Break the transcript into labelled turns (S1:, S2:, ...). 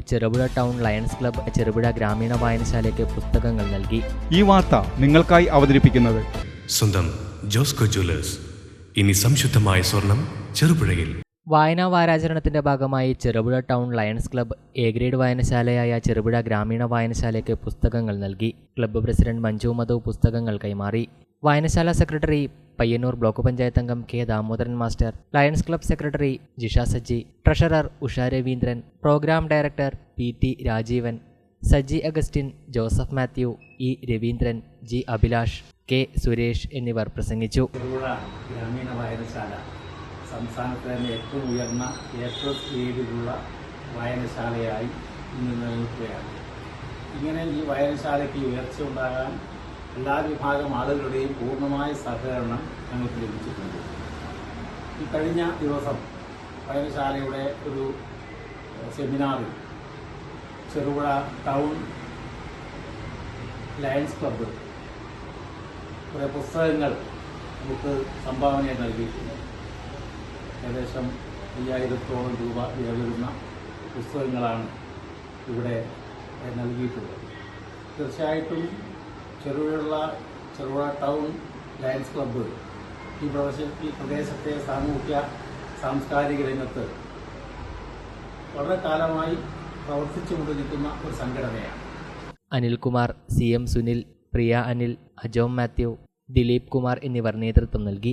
S1: Cherupuzha town lions club Cherupuzha ഗ്രാമീണ വായനശാലയ്ക്ക് പുസ്തകങ്ങൾ നൽകി.
S2: ഈ വാർത്ത നിങ്ങൾക്കായി അവതരിപ്പിക്കുന്നത്
S3: സ്വന്തം ജോസ്കോ ജ്വല്ലേഴ്സ്. ഇനി സംശുദ്ധമായ സ്വർണം ചെറുപുഴയിൽ.
S1: വായനാ വാരാചരണത്തിന്റെ ഭാഗമായി Cherupuzha town lions club A grade വായനശാലയായ Cherupuzha ഗ്രാമീണ വായനശാലയ്ക്ക് പുസ്തകങ്ങൾ നൽകി. ക്ലബ്ബ് പ്രസിഡന്റ് മഞ്ജു മധു പുസ്തകങ്ങൾ കൈമാറി. വായനശാല സെക്രട്ടറി പയ്യന്നൂർ ബ്ലോക്ക് പഞ്ചായത്ത് അംഗം K Damodaran master lions club secretary Jisha Saji treasurer Usha Raveendran programme director P T Rajeevan Saji Augustine Joseph Mathew E Raveendran G Abhilash K Suresh എന്നിവർ പ്രസംഗിച്ചു.
S4: ഗ്രാമീണ വായനശാല സംസ്ഥാനത്തെ തന്നെ ഏറ്റവും ഉയർന്ന ഏറ്റവും സ്പീഡിലുള്ള വായനശാലയായി ഇന്ന് നിലനിൽക്കുകയാണ്. ഇങ്ങനെ ഈ വായനശാലയ്ക്ക് ഉയർച്ച ഉണ്ടാകാൻ എല്ലാ വിഭാഗം ആളുകളുടെയും പൂർണമായ സഹകരണം ഞങ്ങൾക്ക് ലഭിച്ചിട്ടുണ്ട്. ഈ കഴിഞ്ഞ ദിവസം വായനശാലയുടെ ഒരു സെമിനാറിൽ ചെറുപുഴ ടൗൺ ലയൺസ് ക്ലബ്ബ് കുറേ പുസ്തകങ്ങൾ നമുക്ക് സംഭാവനയായി നൽകിയിട്ടുണ്ട്. ഏകദേശം അയ്യായിരത്തോളം രൂപ വില വരുന്ന പുസ്തകങ്ങളാണ് ഇവിടെ നൽകിയിട്ടുള്ളത്. തീർച്ചയായിട്ടും ചെറുപുഴയുള്ള ചെറുപുഴ ടൗൺ ലയൺസ് ക്ലബ്ബ്. ഈ പ്രദേശ ഈ പ്രദേശത്തെ സാമൂഹ്യ സാംസ്കാരിക രംഗത്ത് വളരെ കാലമായി പ്രവർത്തിച്ചു കൊണ്ടിരിക്കുന്ന ഒരു സംഘടനയാണ്.
S1: അനിൽകുമാർ സി എം സുനിൽ പ്രിയ അനിൽ അജോം മാത്യു ദിലീപ് കുമാർ എന്നിവർ നേതൃത്വം നൽകി.